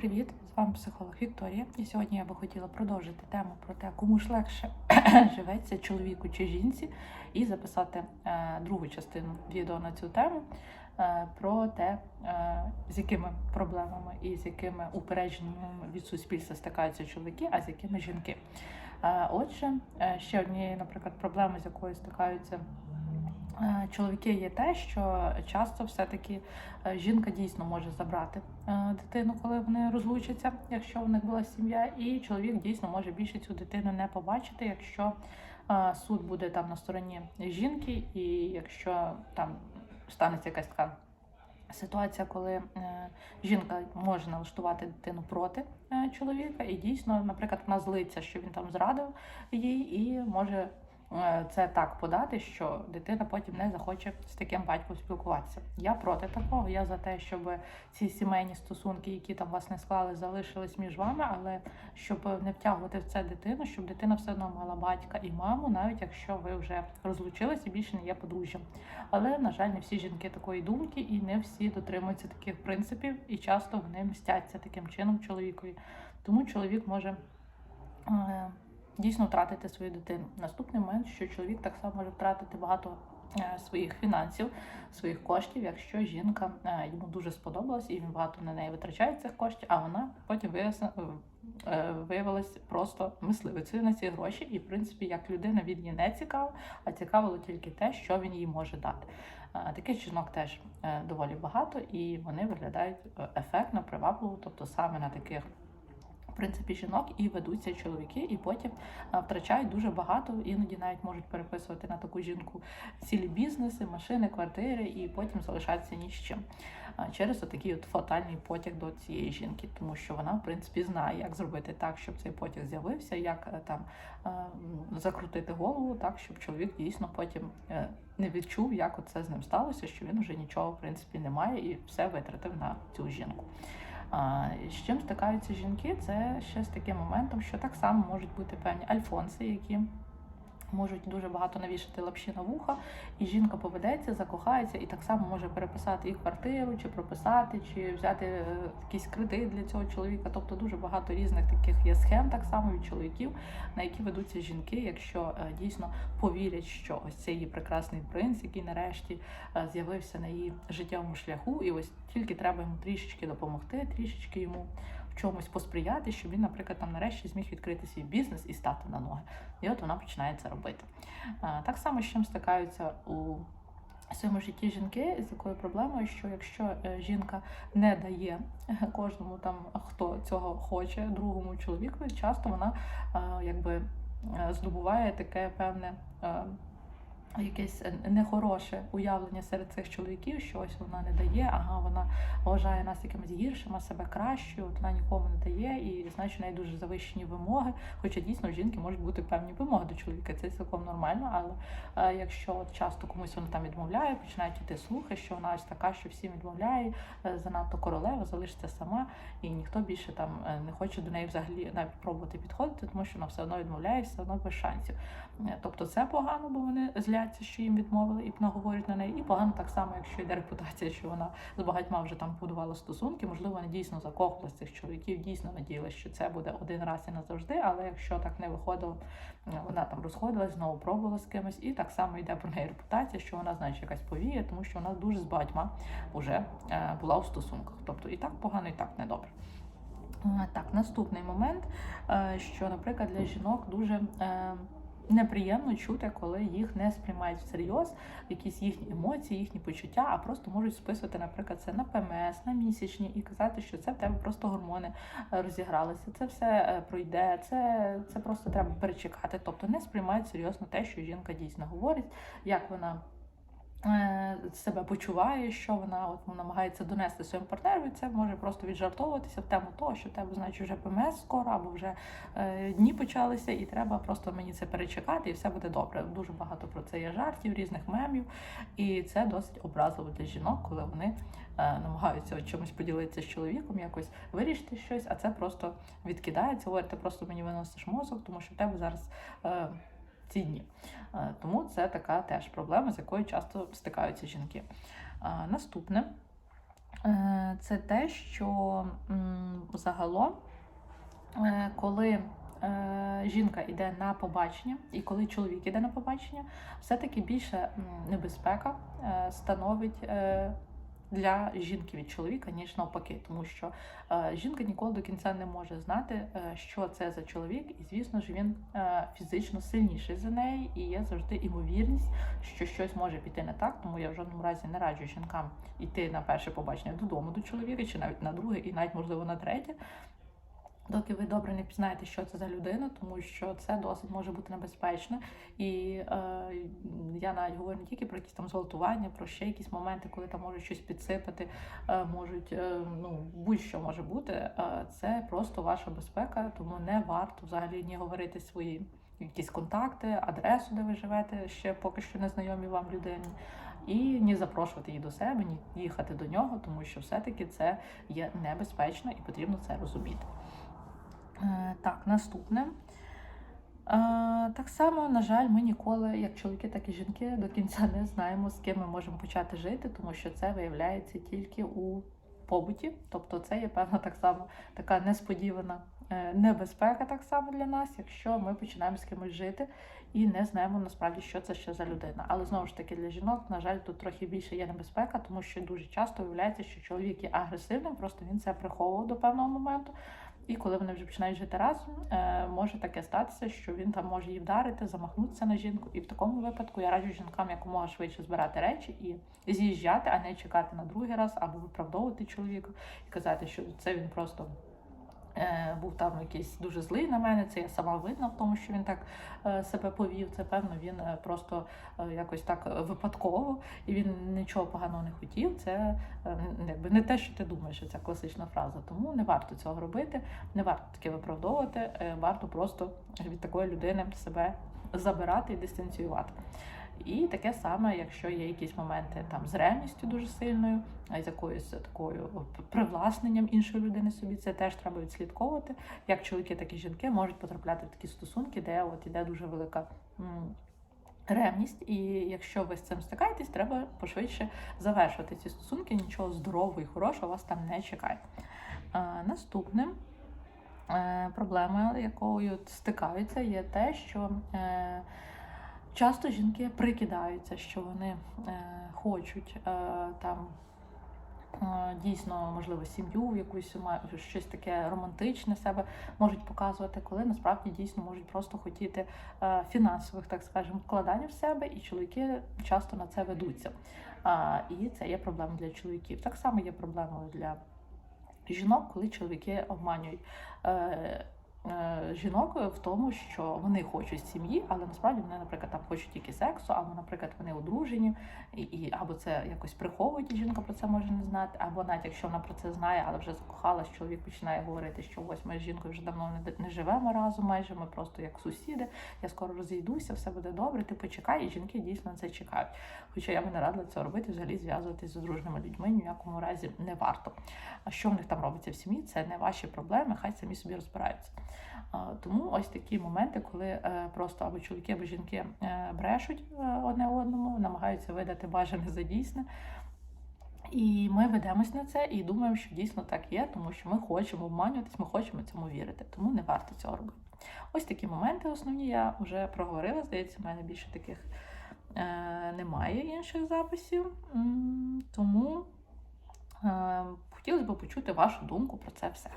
привіт! З вами психолог Вікторія. І сьогодні я би хотіла продовжити тему про те, кому ж легше живеться чоловіку чи жінці, і записати е, другу частину відео на цю тему е, про те, е, з якими проблемами і з якими упередженнями від суспільства стикаються чоловіки, а з якими жінки. Е, отже, е, ще однією, наприклад, проблемою, з якою стикаються. Е, Чоловіки є те, що часто все-таки е, жінка дійсно може забрати е, дитину, коли вони розлучаться, якщо в них була сім'я, і чоловік дійсно може більше цю дитину не побачити, якщо суд буде там на стороні жінки, і якщо там станеться якась така ситуація, коли жінка може налаштувати дитину проти чоловіка, і дійсно, наприклад, вона злиться, що він там зрадив їй, і може це так подати, що дитина потім не захоче з таким батьком спілкуватися. Я проти такого. Я за те, щоб ці сімейні стосунки, які там вас не склали, залишились між вами, але щоб не втягувати в це дитину, щоб дитина все одно мала батька і маму, навіть якщо ви вже розлучились і більше не є подружжям. Але на жаль, не всі жінки такої думки, і не всі дотримуються таких принципів, і часто вони мстяться таким чином чоловікові. Тому чоловік може. Дійсно втратити свою дитину. Наступний момент, що чоловік так само може втратити багато е, своїх фінансів, своїх коштів, якщо жінка е, йому дуже сподобалась і він багато на неї витрачає цих коштів, а вона потім е, виявилась просто мисливицею на ці гроші, і в принципі, як людина він її не цікав, а цікавило тільки те, що він їй може дати. Таких жінок теж доволі багато, і вони виглядають ефектно, привабливо, тобто саме на таких принципі жінок і ведуться чоловіки, і потім втрачають дуже багато, іноді навіть можуть переписувати на таку жінку цілі бізнеси, машини, квартири, і потім залишатися ні з чим. Через такий от фатальний потяг до цієї жінки, тому що вона, в принципі, знає, як зробити так, щоб цей потяг з'явився, як е, там е, закрутити голову, так щоб чоловік дійсно потім е, не відчув, як це з ним сталося, що він вже нічого в принципі не має і все витратив на цю жінку. З чим стикаються жінки, це ще з таким моментом, що так само можуть бути певні альфонси, які можуть дуже багато навішати лапші на вуха, і жінка поведеться, закохається і так само може переписати і квартиру, чи прописати, чи взяти е, якийсь кредит для цього чоловіка. Тобто дуже багато різних таких є схем, так само від чоловіків, на які ведуться жінки, якщо е, дійсно повірять, що ось цей її прекрасний принц, який нарешті е, з'явився на її життєвому шляху, і ось тільки треба йому трішечки допомогти, трішечки йому в чомусь посприяти, щоб він, наприклад, там нарешті зміг відкрити свій бізнес і стати на ноги. І от вона починає це робити. Е, Так само з чим стикаються у своєму житті жінки з якою проблемою, що якщо е, жінка не дає кожному там, хто цього хоче, другому чоловікові, часто вона е, якби е, здобуває таке певне. Якесь нехороше уявлення серед цих чоловіків, що ось вона не дає, ага, вона вважає нас якимось гіршим, а себе кращою, от вона нікому не дає, і значить, у неї дуже завищені вимоги. Хоча дійсно в жінки можуть бути певні вимоги до чоловіка, це цілком нормально. Але е, якщо от часто комусь вона там відмовляє, починають іти слухи, що вона ось така, що всім відмовляє, е, занадто королева, залишиться сама, і ніхто більше там е, не хоче до неї взагалі навіть пробувати підходити, тому що вона все одно відмовляє, все одно без шансів. Е, Тобто це погано, бо вони зляться, що їм відмовили і наговорюють на неї. І погано так само, якщо йде репутація, що вона з багатьма вже там будувала стосунки. Можливо, вони дійсно закохувалися цих чоловіків, дійсно надіялися, що це буде один раз і назавжди. Але якщо так не виходило, вона там розходилась, знову пробувала з кимось, і так само йде про неї репутація, що вона значить якась повія, тому що вона дуже з багатьма вже е, була у стосунках. Тобто і так погано, і так недобре. Е, Так, наступний момент, е, що, наприклад, для жінок дуже неприємно чути, коли їх не сприймають всерйоз, якісь їхні емоції, їхні почуття, а просто можуть списувати, наприклад, це на ПМС, на місячні і казати, що це в тебе просто гормони е, розігралися, це все е, пройде, це, це просто треба перечекати. Тобто не сприймають серйозно те, що жінка дійсно говорить, як вона. Е, Себе почуває, що вона от намагається донести своєму партнеру, це може просто віджартовуватися в тему того, що тебе, значить, вже ПМС скоро, або вже е, дні почалися, і треба просто мені це перечекати, і все буде добре. Дуже багато про це є жартів, різних мемів, і це досить образливо для жінок, коли вони е, намагаються от чимось поділитися з чоловіком, якось вирішити щось, а це просто відкидається. Говорить, просто мені виносиш мозок, тому що в тебе зараз. Е, ці дні. Е, Тому це така теж проблема, з якою часто стикаються жінки. Е, Наступне Е, Це те, що загалом, коли жінка йде на побачення, і коли чоловік йде на побачення, все-таки більше небезпека становить. Для жінки від чоловіка, ніж навпаки, тому що е, жінка ніколи до кінця не може знати, е, що це за чоловік, і звісно ж він е, фізично сильніший за неї, і є завжди імовірність, що щось може піти не так. Тому я в жодному разі не раджу жінкам йти на перше побачення додому до чоловіка, чи навіть на друге, і навіть можливо на третє. Доки ви добре не пізнаєте, що це за людина, тому що це досить може бути небезпечно. І е, я навіть говорю не тільки про якісь там зґвалтування, про ще якісь моменти, коли там можуть щось підсипати, е, можуть е, ну будь-що може бути. Е, це просто ваша безпека, тому не варто взагалі ні говорити свої якісь контакти, адресу, де ви живете, ще поки що незнайомі вам людині. І ні запрошувати її до себе, ні їхати до нього, тому що все-таки це є небезпечно і потрібно це розуміти. Е, Так, наступне. Е, Так само, на жаль, ми ніколи, як чоловіки, так і жінки, до кінця не знаємо, з ким ми можемо почати жити, тому що це виявляється тільки у побуті. Тобто, це є певна так само така несподівана е, небезпека, так само для нас, якщо ми починаємо з кимось жити і не знаємо насправді, що це ще за людина. Але знову ж таки для жінок, на жаль, тут трохи більше є небезпека, тому що дуже часто виявляється, що чоловік є агресивним, просто він це приховував до певного моменту. І коли вони вже починають жити разом, е, може таке статися, що він там може її вдарити, замахнутися на жінку. І в такому випадку я раджу жінкам якомога швидше збирати речі і з'їжджати, а не чекати на другий раз або виправдовувати чоловіка і казати, що це він просто. Був там якийсь дуже злий на мене, це я сама видна в тому, що він так е, себе повів. Це певно він е, просто е, якось так випадково, і він нічого поганого не хотів. Це якби не те, що ти думаєш, ця класична фраза. Тому не варто цього робити, не варто таке виправдовувати. Варто просто від такої людини себе забирати і дистанціювати. І таке саме, якщо є якісь моменти там з ревністю дуже сильною, а з якоюсь такою привласненням іншої людини собі, це теж треба відслідковувати. Як чоловіки, так і жінки можуть потрапляти в такі стосунки, де от іде дуже велика. Ревність, і якщо ви з цим стикаєтесь, треба пошвидше завершувати ці стосунки. Нічого здорового і хорошого вас там не чекає. Наступним е, проблемою, якою стикаються, є те, що е, часто жінки прикидаються, що вони е, хочуть е, там. е, Дійсно, можливо, сім'ю, якусь ма- щось таке романтичне себе можуть показувати, коли насправді дійсно можуть просто хотіти е, фінансових, так скажемо, вкладань в себе, і чоловіки часто на це ведуться. І це є проблема для чоловіків. Так само є проблемою для жінок, коли чоловіки обманюють. Е, Жінок в тому, що вони хочуть сім'ї, але насправді вони, наприклад, там хочуть тільки сексу, або, наприклад, вони одружені, і, і або це якось приховують, і жінка про це може не знати, або навіть якщо вона про це знає, але вже закохалась, чоловік починає говорити, що ось ми з жінкою вже давно не, не живемо разом, майже ми просто як сусіди. Я скоро розійдуся, все буде добре. Ти почекай, і жінки дійсно на це чекають. Хоча я би не радила це робити, взагалі зв'язуватись з одруженими людьми ні в якому разі не варто. А що в них там робиться в сім'ї, це не ваші проблеми, хай самі собі розбираються. Тому ось такі моменти, коли е, просто або чоловіки, або жінки е, брешуть е, одне одному, намагаються видати бажане за дійсне. І ми ведемось на це і думаємо, що дійсно так є, тому що ми хочемо обманюватись, ми хочемо цьому вірити. Тому не варто цього робити. Ось такі моменти основні я вже проговорила. Здається, в мене більше таких е, немає інших записів. Тому е, хотілося б почути вашу думку про це все.